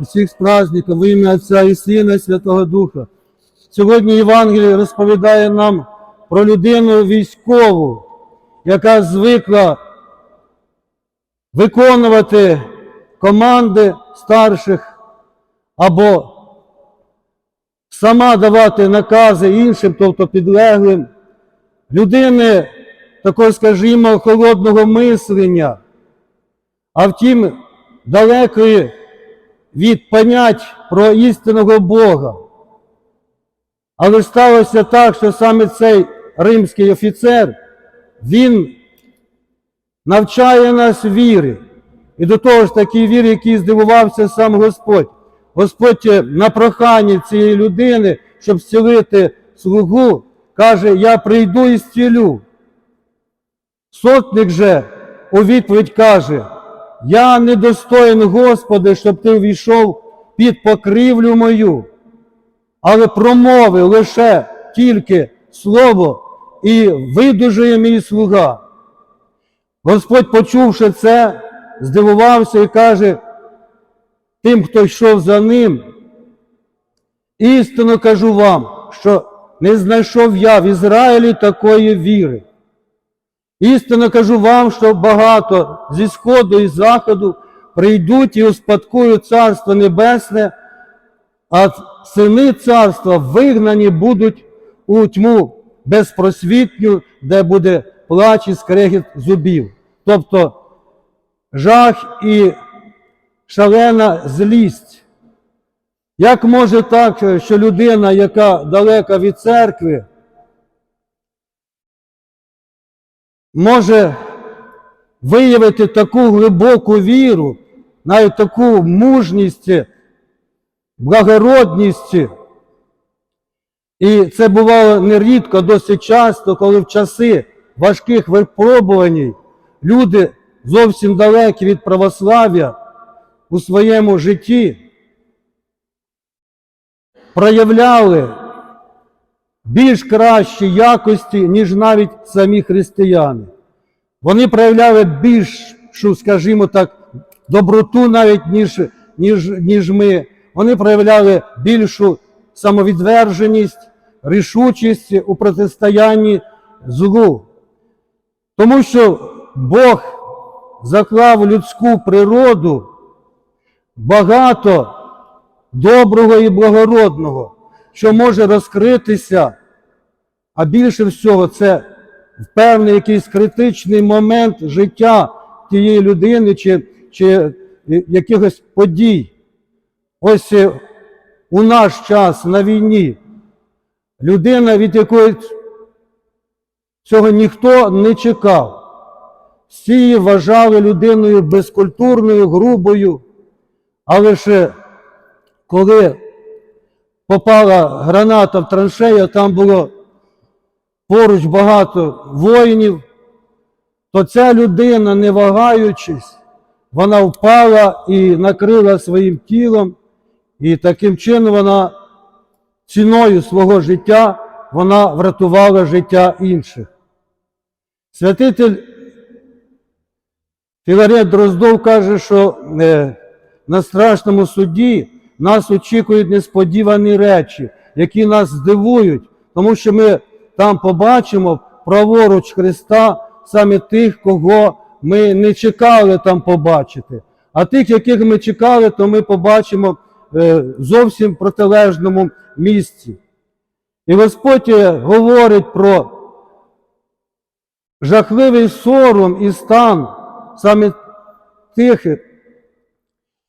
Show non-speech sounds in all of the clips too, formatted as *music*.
усіх з праздником, в ім'я Отця і Сина, і Святого Духа. Сьогодні Євангеліє розповідає нам про людину військову, яка звикла виконувати команди старших або сама давати накази іншим, тобто підлеглим. Людини такого, скажімо, холодного мислення, а втім, далекої від понять про істинного Бога. Але сталося так, що саме цей римський офіцер, він навчає нас віри. І до того ж такій вірі, який здивувався сам Господь. Господь на прохання цієї людини, щоб зцілити слугу, каже, я прийду і зцілю. Сотник же у відповідь каже, я недостоїн, Господи, щоб ти війшов під покрівлю мою, але промови лише тільки слово і видужує мій слуга. Господь, почувши це, здивувався і каже тим, хто йшов за ним, істинно кажу вам, що не знайшов я в Ізраїлі такої віри. Істинно кажу вам, що багато зі сходу і заходу прийдуть і успадкують Царство Небесне, а сини царства вигнані будуть у тьму безпросвітню, де буде плач і скрегіт зубів. Тобто жах і шалена злість. Як може так, що людина, яка далека від церкви, може виявити таку глибоку віру, навіть таку мужність, благородність. І це бувало нерідко, досить часто, коли в часи важких випробувань люди зовсім далекі від православ'я у своєму житті проявляли більш кращі якості, ніж навіть самі християни. Вони проявляли більшу, скажімо так, доброту навіть, ніж, ніж, ніж ми. Вони проявляли більшу самовідверженість, рішучість у протистоянні злу. Тому що Бог заклав людську природу багато доброго і благородного, що може розкритися, а більше всього це в певний якийсь критичний момент життя тієї людини чи, чи якихось подій. Ось е, у наш час на війні людина, від якої цього ніхто не чекав. Всі її вважали людиною безкультурною, грубою, але ж коли попала граната в траншею, там було поруч багато воїнів, то ця людина, не вагаючись, вона впала і накрила своїм тілом, і таким чином вона ціною свого життя вона врятувала життя інших. Святитель Філарет Дроздов каже, що е, на страшному суді нас очікують несподівані речі, які нас здивують, тому що ми там побачимо праворуч Христа саме тих, кого ми не чекали там побачити. А тих, яких ми чекали, то ми побачимо е, зовсім протилежному місці. І Господь говорить про жахливий сором і стан саме тих,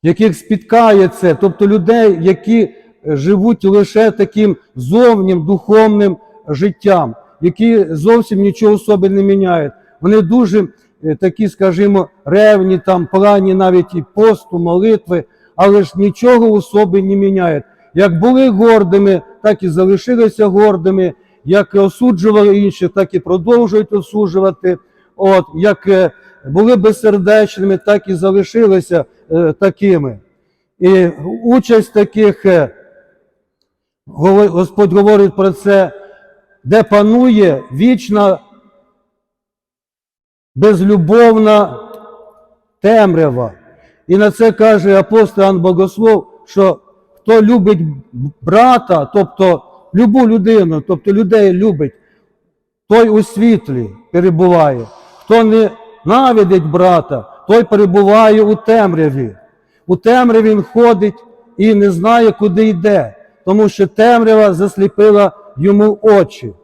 яких спіткає це, тобто людей, які живуть лише таким зовнім духовним життям, які зовсім нічого собі не міняють. Вони дуже е, такі, скажімо, ревні, там, плані навіть і посту, молитви, але ж нічого у собі не міняють. Як були гордими, так і залишилися гордими, як осуджували інших, так і продовжують осуджувати. От, як е, були безсердечними, так і залишилися е, такими. І участь таких, е, Господь говорить про це, де панує вічна безлюбовна темрява. І на це каже апостол Ан Богослов, що хто любить брата, тобто любу людину, тобто людей любить, той у світлі перебуває. Хто не навидить брата, той перебуває у темряві. У темряві він ходить і не знає, куди йде, тому що темрява засліпила йому очі.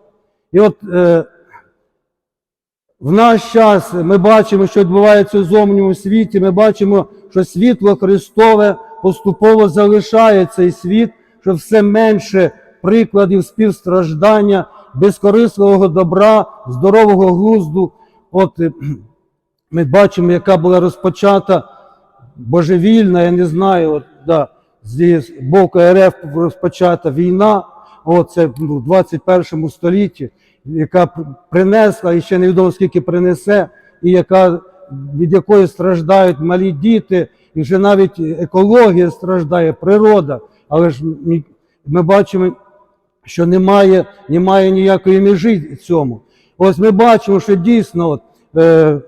І от е, в наш час ми бачимо, що відбувається у зовнішньому світі. Ми бачимо, що світло Христове поступово залишає цей світ, що все менше прикладів співстраждання, безкорисливого добра, здорового глузду. От е, *clears throat* ми бачимо, яка була розпочата божевільна, я не знаю, от, да, з боку РФ розпочата війна, от, це ну, в 21 столітті, яка принесла і ще невідомо скільки принесе, і яка, від якої страждають малі діти, і вже навіть екологія страждає, природа. Але ж ми бачимо, що немає, немає ніякої межі цьому. Ось ми бачимо, що дійсно от, е,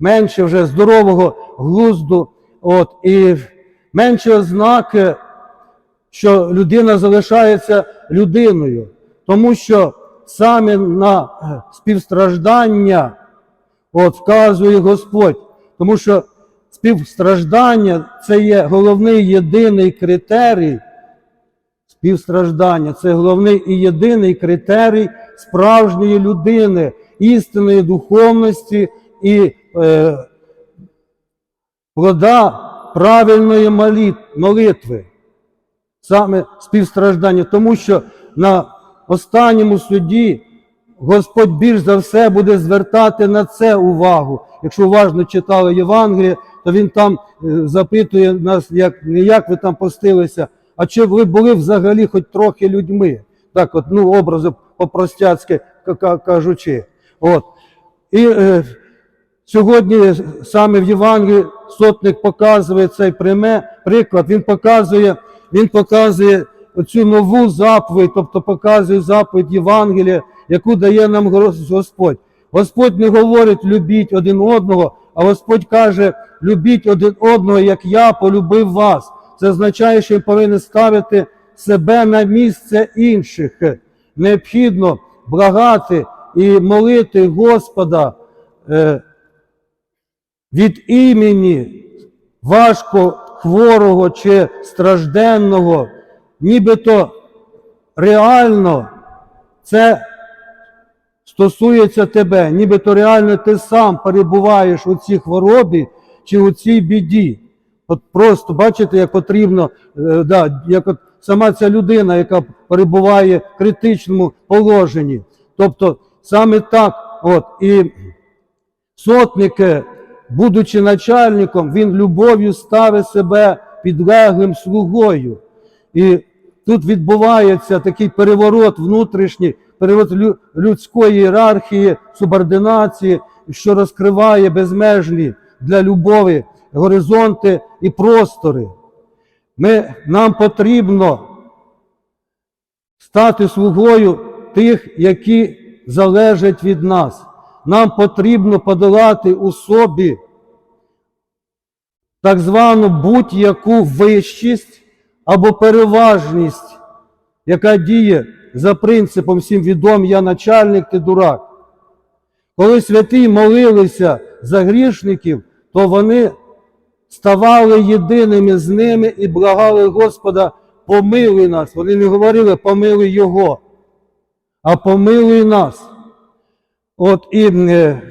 менше вже здорового глузду, от, і менше ознаки, що людина залишається людиною, тому що саме на е, співстраждання от, вказує Господь, тому що співстраждання це є головний єдиний критерій співстраждання. Це головний і єдиний критерій справжньої людини, істинної духовності і е, плода правильної молитви, саме співстраждання, тому що на останньому суді Господь більш за все буде звертати на це увагу. Якщо уважно читали Євангеліє, то він там е, запитує нас, як, не як ви там постилися, а чи ви були взагалі хоч трохи людьми. Так, от, ну, образи по-простяцьки ка- ка- кажучи. От. І е, сьогодні саме в Євангелії сотник показує цей приклад, він показує, він показує цю нову заповідь, тобто показує заповідь Євангелія, яку дає нам Гос- Господь. Господь не говорить любіть один одного, а Господь каже, любіть один одного, як я полюбив вас. Це означає, що він повинен ставити себе на місце інших. Необхідно благати і молити Господа е, від імені важко хворого чи стражденного, нібито реально це стосується тебе, нібито реально ти сам перебуваєш у цій хворобі чи у цій біді. От просто бачите, як потрібно, е, да, як от сама ця людина, яка перебуває в критичному положенні. Тобто саме так, от, і сотник, е, будучи начальником, він любов'ю ставить себе підлеглим слугою. І тут відбувається такий переворот внутрішній, переворот людської ієрархії, субординації, що розкриває безмежні для любові горизонти і простори. Ми, нам потрібно стати слугою тих, які залежать від нас. Нам потрібно подолати у собі так звану будь-яку вищість або переважність, яка діє за принципом всім відом я начальник, ти дурак. Коли святі молилися за грішників, то вони ставали єдиними з ними і благали Господа, помилуй нас. Вони не говорили, помилуй Його, а помилуй нас. От і е,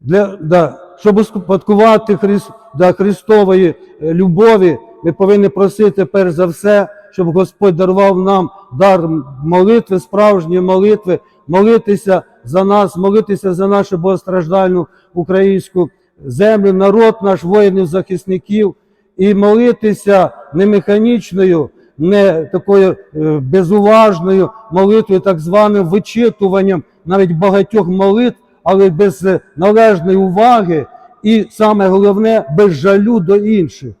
для, да, щоб успадкувати Хрис, да, Христової е, любові, ми повинні просити перш за все, щоб Господь дарував нам дар молитви, справжньої молитви, молитися за нас, молитися за нашу богостраждальну українську землю, народ наш, воїнів-захисників, і молитися не механічною, не такою е, безуважною молитвою, так званим вичитуванням навіть багатьох молитв, але без е, належної уваги і саме головне без жалю до інших.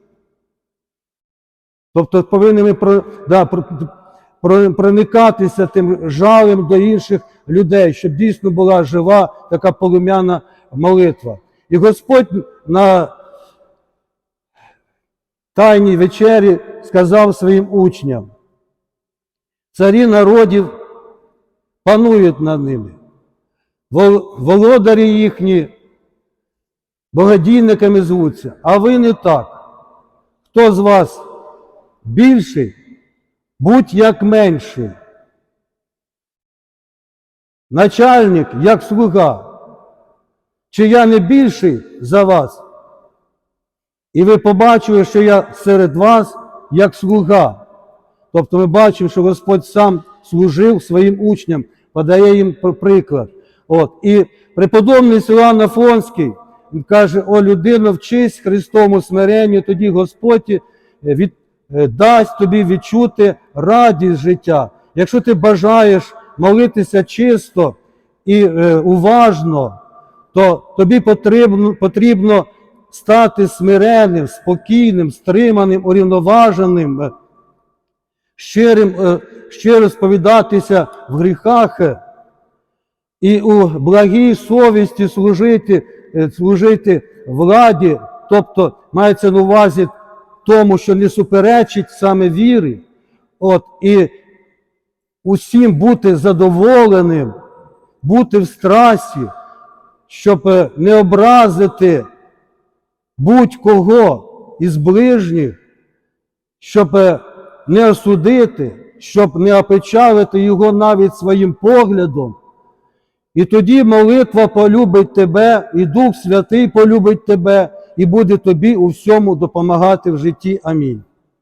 Тобто повинні ми про, да, про, про, проникатися тим жалем до інших людей, щоб дійсно була жива така полум'яна молитва. І Господь на тайній вечері сказав своїм учням, царі народів панують над ними, володарі їхні богодійниками звуться, а ви не так. Хто з вас більший, будь як менший. Начальник як слуга. Чи я не більший за вас? І ви побачили, що я серед вас як слуга. Тобто ми бачимо, що Господь сам служив своїм учням, подає їм приклад. От. І преподобний Силан Афонський він каже: о, людино, вчись Христовому смиренню, тоді Господь е, від, е, дасть тобі відчути радість життя. Якщо ти бажаєш молитися чисто і е, уважно, то тобі потрібно, потрібно стати смиренним, спокійним, стриманим, урівноваженим, е, щирим, е, щиро сповідатися в гріхах е, і у благій совісті служити, служити владі, тобто мається на увазі тому, що не суперечить саме вірі, от, і усім бути задоволеним, бути в страсі, щоб не образити будь-кого із ближніх, щоб е, не осудити, щоб не опечалити його навіть своїм поглядом. І тоді молитва полюбить тебе, і Дух Святий полюбить тебе, і буде тобі у всьому допомагати в житті. Амінь.